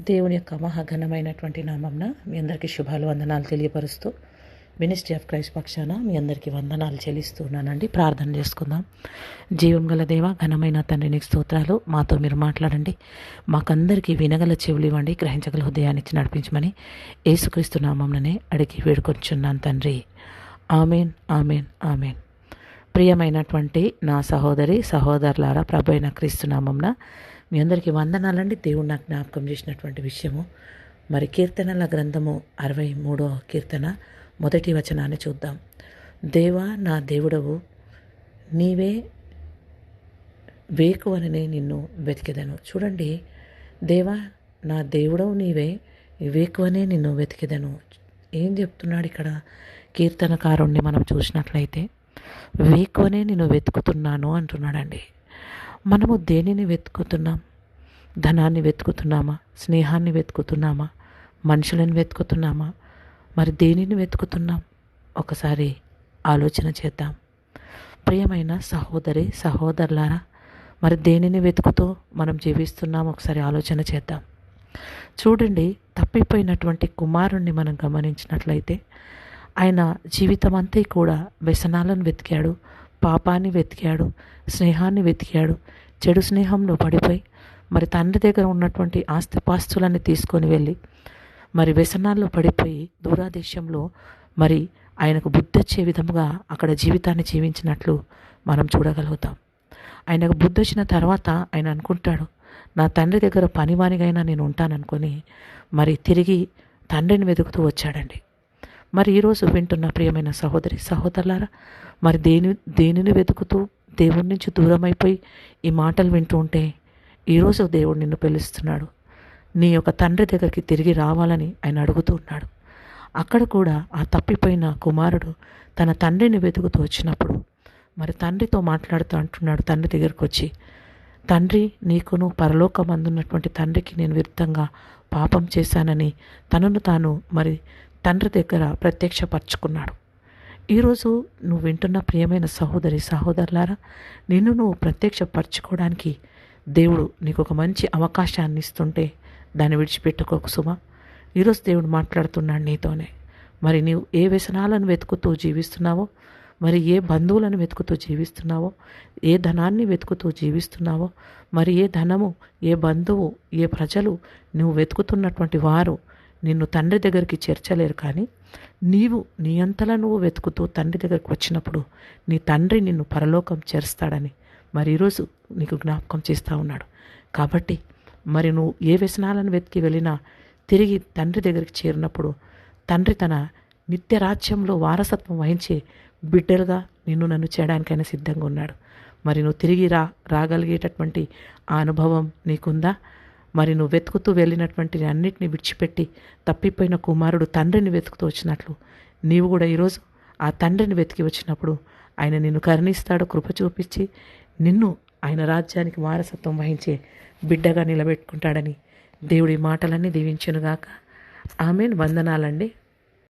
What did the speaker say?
దేవుని యొక్క మహాఘనమైనటువంటి నామంన మీ అందరికీ శుభాలు వందనాలు తెలియపరుస్తూ మినిస్ట్రీ ఆఫ్ క్రైస్ట్ పక్షాన మీ అందరికీ వందనాలు చెల్లిస్తున్నానండి ప్రార్థన చేసుకుందాం. జీవం గల దేవ ఘనమైన తండ్రిని స్తోత్రాలు. మాతో మీరు మాట్లాడండి. మాకందరికీ వినగల చెవులు ఇవ్వండి. గ్రహించగల హృదయాన్ని ఇచ్చి నడిపించమని యేసుక్రీస్తు నామంననే అడిగి వేడుకొంచున్నాను తండ్రి. Amen amen amen. ప్రియమైనటువంటి నా సహోదరి సహోదరులారా ప్రభైన క్రీస్తు నామంన మీ అందరికీ వందనాలండి. దేవుడు నాకు జ్ఞాపకం చేసినటువంటి విషయము. మరి కీర్తనల గ్రంథము అరవై మూడో కీర్తన మొదటి వచనాన్ని చూద్దాం. దేవా నా దేవుడవు నీవే వేకువననే నిన్ను వెతికెదను. చూడండి దేవా నా దేవుడవు నీవే వేకువనే నిన్ను వెతికెదను. ఏం చెప్తున్నాడు ఇక్కడ కీర్తనకారుణ్ణి మనం చూసినట్లయితే? వేకువనే నిన్ను వెతుకుతున్నాను అంటున్నాడండి. మనము దేనిని వెతుకుతున్నాం? ధనాన్ని వెతుకుతున్నామా? స్నేహాన్ని వెతుకుతున్నామా? మనుషులను వెతుకుతున్నామా? మరి దేనిని వెతుకుతున్నాం? ఒకసారి ఆలోచన చేద్దాం. ప్రియమైన సహోదరి సహోదరులారా మరి దేనిని వెతుకుతూ మనం జీవిస్తున్నాం? ఒకసారి ఆలోచన చేద్దాం. చూడండి తప్పిపోయినటువంటి కుమారుణ్ణి మనం గమనించినట్లయితే ఆయన జీవితం అంతా కూడా వ్యసనాలను వెతికాడు. పాపాన్ని వెతికాడు స్నేహాన్ని వెతికాడు చెడు స్నేహంలో పడిపోయి మరి తండ్రి దగ్గర ఉన్నటువంటి ఆస్తిపాస్తులన్నీ తీసుకొని వెళ్ళి మరి వ్యసనాల్లో పడిపోయి దూరాదేశంలో మరి ఆయనకు బుద్ధి వచ్చే విధముగా అక్కడ జీవితాన్ని జీవించినట్లు మనం చూడగలుగుతాం. ఆయనకు బుద్ధి వచ్చిన తర్వాత ఆయన అనుకుంటాడు నా తండ్రి దగ్గర పనివానిగైనా నేను ఉంటాననుకొని మరి తిరిగి తండ్రిని వెతుకుతూ వచ్చాడండి. మరి ఈరోజు వింటున్న ప్రియమైన సహోదరి సహోదరులారా మరి దేని దేనిని వెతుకుతూ దేవుడి నుంచి దూరం అయిపోయి ఈ మాటలు వింటూ ఉంటే ఈరోజు దేవుడు నిన్ను పిలుస్తున్నాడు. నీ యొక్క తండ్రి దగ్గరికి తిరిగి రావాలని ఆయన అడుగుతూ ఉన్నాడు. అక్కడ కూడా ఆ తప్పిపోయిన కుమారుడు తన తండ్రిని వెతుకుతూ వచ్చినప్పుడు మరి తండ్రితో మాట్లాడుతూ అంటున్నాడు తండ్రి దగ్గరికి వచ్చి తండ్రి నీకును పరలోకమందున్నటువంటి తండ్రికి నేను విరుద్ధంగా పాపం చేశానని తనను తాను మరి తండ్రి దగ్గర ప్రత్యక్షపరచుకున్నాడు. ఈరోజు నువ్వు వింటున్న ప్రియమైన సహోదరి సహోదరులారా నిన్ను నువ్వు ప్రత్యక్షపరచుకోవడానికి దేవుడు నీకు ఒక మంచి అవకాశాన్ని ఇస్తుంటే దాన్ని విడిచిపెట్టుకోకు సుమా. ఈరోజు దేవుడు మాట్లాడుతున్నాడు నీతోనే. మరి నీవు ఏ వ్యసనాలను వెతుకుతూ జీవిస్తున్నావో మరి ఏ బంధువులను వెతుకుతూ జీవిస్తున్నావో ఏ ధనాన్ని వెతుకుతూ జీవిస్తున్నావో మరి ఏ ధనము ఏ బంధువు ఏ ప్రజలు నువ్వు వెతుకుతున్నటువంటి వారు నిన్ను తండ్రి దగ్గరికి చేర్చలేరు కానీ నీవు నీ అంతలా నువ్వు వెతుకుతూ తండ్రి దగ్గరికి వచ్చినప్పుడు నీ తండ్రి నిన్ను పరలోకం చేరుస్తాడని మరి ఈరోజు నీకు జ్ఞాపకం చేస్తూ ఉన్నాడు. కాబట్టి మరి నువ్వు ఏ వ్యసనాలను వెతికి వెళ్ళినా తిరిగి తండ్రి దగ్గరికి చేరినప్పుడు తండ్రి తన నిత్య రాజ్యంలో వారసత్వం వహించే బిడ్డలుగా నిన్ను నన్ను చేయడానికైనా సిద్ధంగా ఉన్నాడు. మరి నువ్వు తిరిగి రా రాగలిగేటటువంటి ఆ అనుభవం నీకుందా? మరి నువ్వు వెతుకుతూ వెళ్ళినటువంటి అన్నిటిని విడిచిపెట్టి తప్పిపోయిన కుమారుడు తండ్రిని వెతుకుతూ వచ్చినట్లు నీవు కూడా ఈరోజు ఆ తండ్రిని వెతికి వచ్చినప్పుడు ఆయన నిన్ను కరుణిస్తాడు కృప చూపించి నిన్ను ఆయన రాజ్యానికి వారసత్వం వహించే బిడ్డగా నిలబెట్టుకుంటాడని దేవుడి మాటలన్నీ దీవించునుగాక. ఆమెన్. వందనాలండి.